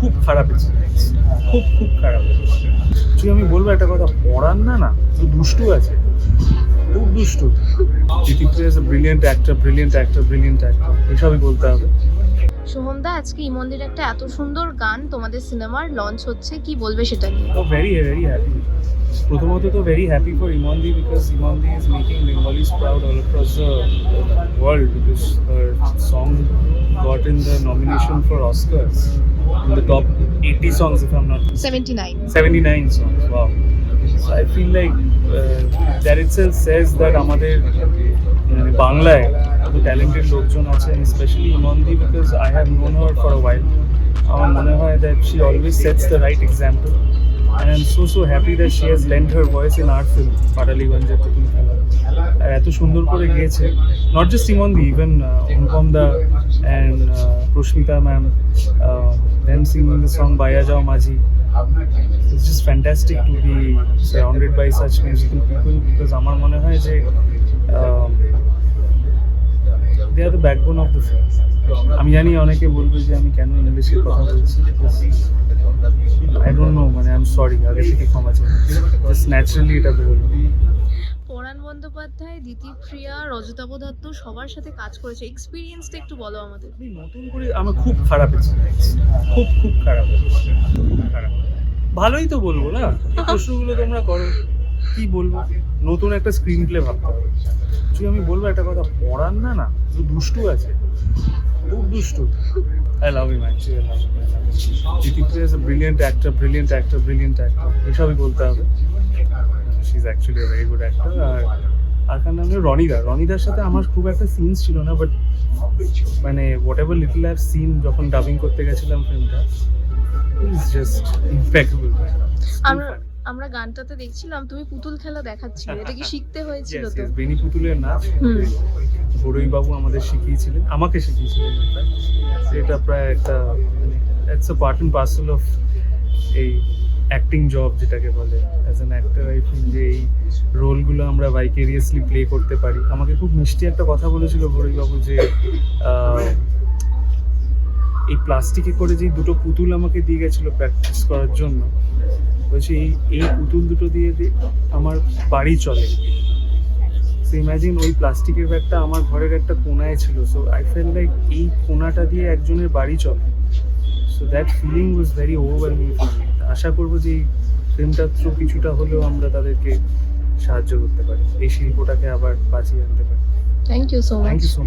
খুব খারাপ এক্সপিরিয়েন্স খুব খুব খারাপ তুই আমি বলব একটা কথা পড়ান না না তো দুষ্টু আছে খুব দুষ্টু। Jitipriya is brilliant actor brilliant actor brilliant actor এসবই বলতে হবে। সোহমদা আজকে ইমন্দির একটা এত সুন্দর গান তোমাদের সিনেমার লঞ্চ হচ্ছে কি বলবে সেটা নিয়ে? তো ভেরি ভেরি হ্যাপি প্রথমত তো ভেরি হ্যাপি ফর ইমনদি because ইমনদি is making Bengalis proud all across the world because her song got in the nomination for Oscars in the top 80 songs if I'm not seventy nine 79 songs wow. So I feel like uh, that itself says that আমাদের মানে বাংলায় এত talented লোকজন আছে specially ইমনদি because I have known her for a while আমার মনে হয় that she always sets the right example and I'm so so happy that she has lent her voice in our film পাটালিগঞ্জের পুতুল খেলা আর এত সুন্দর করে গিয়েছে not just ইমনদি even Anupam da and Prasmita ma'am then singing the song বায়া যাও মাঝি It's just fantastic to be surrounded by such musical people because আমার মনে হয় যে they are the backbone of the film আমি জানি অনেকে বলবে যে আমি কেন ইংলিশে কথা বলছি আই ডোন্ট নো মানে আই এম সরি আগে থেকে ক্ষমা চাই। জাস্ট ন্যাচারালি এটা বেরোলো বন্দ্যোপাধ্যায় দিতিপ্রিয়া রজতাভ দত্ত সবার সাথে কাজ করেছে। এক্সপিরিয়েন্সটা একটু বলো আমাদের। আমি নতুন করে আমার খুব খারাপ খুব খুব খারাপ খুব খারাপ। ভালোই তো বলব, না? প্রশ্নগুলো তোমরা করো। কি বলব? নতুন একটা স্ক্রিন প্লে ভাবতে হবে। আমি বলব একটা কথা পড়ান না না দুষ্টু আছে। খুব দুষ্টু। I love you actually love Jitipriya is brilliant actor brilliant actor brilliant actor এসবই বলতে হবে। She is actually very good actor আর আর কার নাম হলো রনিদা। রনিদার সাথে আমার খুব একটা সিনস ছিল না বাট মানে whatever little I've seen যখন ডাবিং করতে গেছিলাম ফিল্মটা ইজ জাস্ট ইম্প্যাকেবল আমরা আমরা গানটাতে দেখছিলাম তুমি পুতুল খেলা দেখাচ্ছিলে এটা কি শিখতে হয়েছিল তো? বেনি পুতুলের নাচ। বড়ই বাবু আমাদের শিখিয়েছিলেন আমাকে শিখিয়েছিলেন এটা প্রায় একটা it's a part parcel of এই অ্যাক্টিং জব যেটাকে বলে as an actor I feel যে এই রোলগুলো আমরা ভাইকেরিয়াসলি প্লে করতে পারি। আমাকে খুব মিষ্টি একটা কথা বলেছিল বাবু যে এই প্লাস্টিকে করে যে দুটো পুতুল আমাকে দিয়ে গেছিল প্র্যাকটিস করার জন্য, বলছি, এই এই পুতুল দুটো দিয়ে আমার বাড়ি চলে। সো ইম্যাজিন ওই প্লাস্টিকের ব্যাগটা আমার ঘরের একটা কোনায় ছিল। সো আই ফেল লাইক এই কোনাটা দিয়ে একজনের বাড়ি চলে। So that feeling was very overwhelming me আশা করব যে এই ফিল্মটার থ্রু কিছুটা হলেও আমরা তাদেরকে সাহায্য করতে পারি। এই শিল্পটাকে আবার বাঁচিয়ে আনতে পারি। Thank you so thank you so much